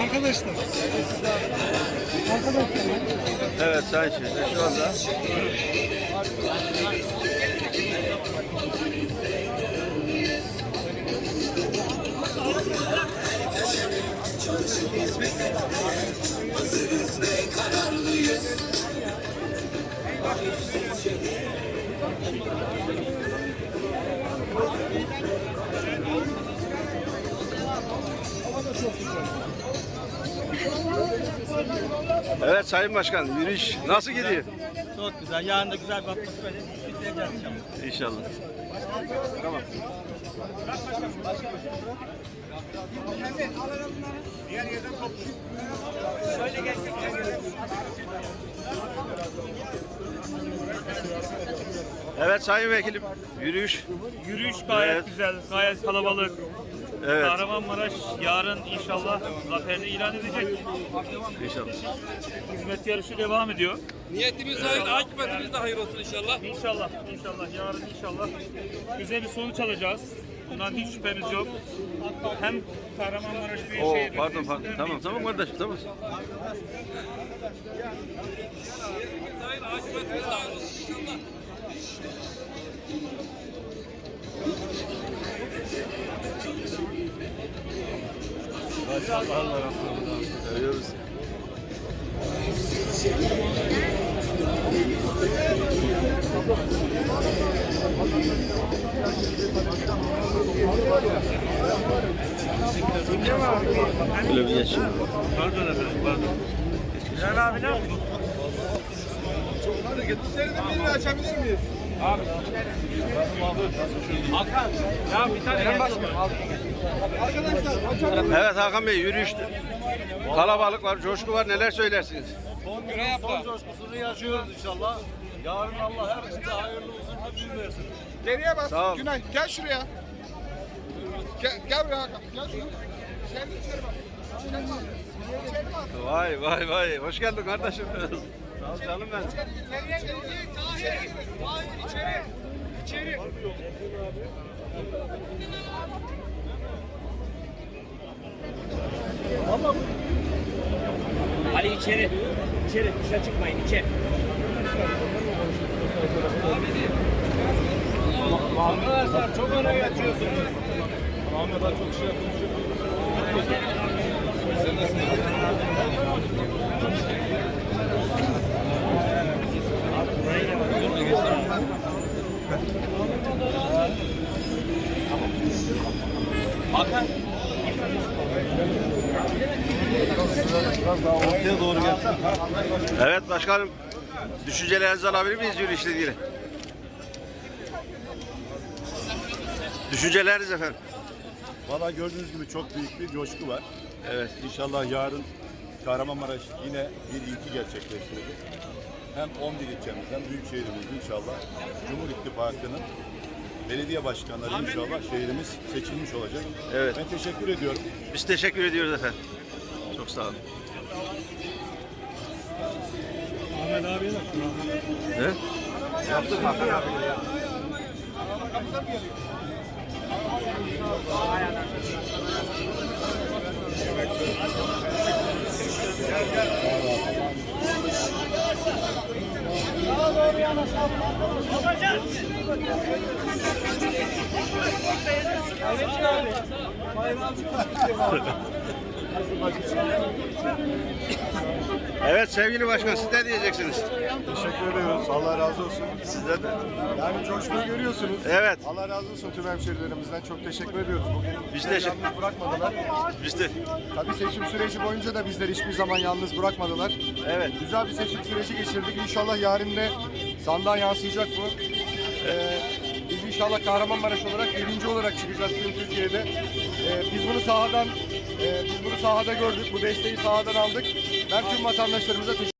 Arkadaşlar. Arkadaşlar. Evet Sayın Şehir şu anda Evet Sayın Başkan yürüyüş nasıl gidiyor? Çok güzel. Yarın da güzel bir atmosferle bitireceğiz inşallah. İnşallah. Tamam. Evet Sayın Vekilim yürüyüş. Yürüyüş gayet Evet. güzel, gayet kalabalık. Evet Kahramanmaraş yarın inşallah zaferini ilan edecek. inşallah. Hizmet yarışı devam ediyor. Niyetimiz hayır, akıbetimiz de hayır olsun inşallah. İnşallah, inşallah yarın inşallah güzel bir sonuç alacağız. Bundan hiç şüphemiz yok. Hem Kahramanmaraş Oo, Büyükşehir pardon Belediyesi pardon. hem Tamam tamam kardeşim tamam. Hayır, akıbetimiz de hayır olsun inşallah. Görüyoruz. Böyle bir geç. Pardon efendim, pardon. Bilal abi ne yapıyor? Evet Hakan Bey yürüyüş. Kalabalık var, coşku var. Neler söylersiniz? Son günün son coşkusunu yaşıyoruz inşallah. Yarın Allah herkese hayırlı uzun ömür versin. Geriye bas. Sağ ol. Günay gel şuraya. Gel, gel buraya Hakan. Gel şuraya. İçeri içeri bak. İçeri bak. İçeri bak. Vay vay vay. Hoş geldin kardeşim. Ol canım ben. İçeri içeri. İçeri. Tahir içeri. İçeri. Ali içeri. İçeri dışarı çıkmayın içeri. Arkadaşlar çok öne geçiyorsunuz. Ahmet abi çok şey yapmış. Ortaya doğru gelsen. Evet başkanım. Düşüncelerinizi alabilir miyiz yürüyüşle ilgili? Düşünceleriniz efendim. Valla gördüğünüz gibi çok büyük bir coşku var. Evet. İnşallah yarın Kahramanmaraş yine bir ilki gerçekleştirecek. Hem 11 ilçemiz hem büyük şehrimiz inşallah Cumhur İttifakı'nın belediye başkanları inşallah şehrimiz seçilmiş olacak. Evet. Ben teşekkür ediyorum. Biz teşekkür ediyoruz efendim. Çok sağ olun. Ahmet abiye bak. He? Yaptık Hakan abi. Evet sevgili başkan siz ne diyeceksiniz? Teşekkür ediyoruz. Allah razı olsun. Sizler de. Yani coşkuyu görüyorsunuz. Evet. Allah razı olsun tüm hemşehrilerimizden. Çok teşekkür ediyoruz. Bugün Biz bizleri teşekkür- yalnız bırakmadılar. Biz de. Tabii seçim süreci boyunca da bizleri hiçbir zaman yalnız bırakmadılar. Evet. Güzel bir seçim süreci geçirdik. İnşallah yarın da sandığa yansıyacak bu. Ee, biz inşallah Kahramanmaraş olarak birinci olarak çıkacağız tüm Türkiye'de. Ee, biz bunu sahadan e, biz bunu sahada gördük. Bu desteği sahadan aldık. Ben tüm vatandaşlarımıza teşekkür